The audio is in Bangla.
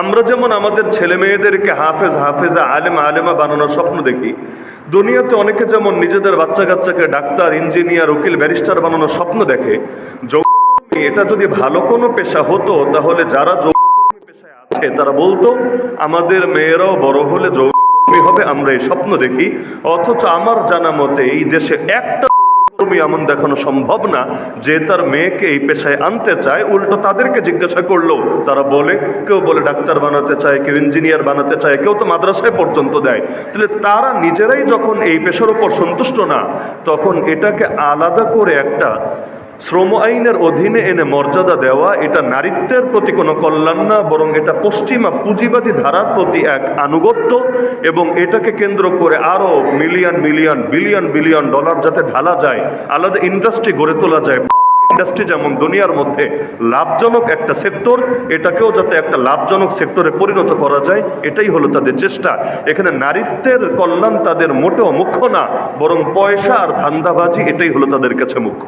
আমরা যেমন আমাদের ছেলে মেয়েদেরকে হাফেজ, হাফেজা, আলেম, আলেমা বানানোর স্বপ্ন দেখি, দুনিয়াতে অনেকে যেমন নিজেদের বাচ্চা কাচ্চাকে ডাক্তার, ইঞ্জিনিয়ার, উকিল, ব্যারিস্টার বানানোর স্বপ্ন দেখে, যৌনকর্মী, এটা যদি ভালো কোনো পেশা হতো, তাহলে যারা যৌনকর্মী পেশায় আছে, তারা বলতো, আমাদের মেয়েরাও বড় হলে যৌনকর্মী হবে, আমরা এই স্বপ্ন দেখি। অথচ আমার জানা মতে, এই দেশে একটা কর্মী এমন দেখানো সম্ভব না যে তার মেয়েকে এই পেশায় আনতে চায়। উল্টো তাদেরকে জিজ্ঞাসা করল, তারা বলে, কেউ বলে ডাক্তার বানাতে চায়, কেউ ইঞ্জিনিয়ার বানাতে চায়, কেউ তো মাদ্রাসায় পর্যন্ত দেয়। তাহলে তারা নিজেরাই যখন এই পেশার উপর সন্তুষ্ট না, তখন এটাকে আলাদা করে একটা শ্রম আইনের অধীনে এনে মর্যাদা দেওয়া, এটা নারীত্বের প্রতি কোনো কল্যাণ না, বরং এটা পশ্চিমা পুঁজিবাদী ধারার প্রতি এক আনুগত্য এবং এটাকে কেন্দ্র করে আরও million million, billion billion dollar যাতে ঢালা যায়, আলাদা ইন্ডাস্ট্রি গড়ে তোলা যায়। ইন্ডাস্ট্রি যেমন দুনিয়ার মধ্যে লাভজনক একটা সেক্টর, এটাকেও যাতে একটা লাভজনক সেক্টরে পরিণত করা যায়, এটাই হলো তাদের চেষ্টা। এখানে নারীত্বের কল্যাণ তাদের মোটেও মুখ্য না, বরং পয়সা আর ধান্দাবাজি, এটাই হলো তাদের কাছে মুখ্য।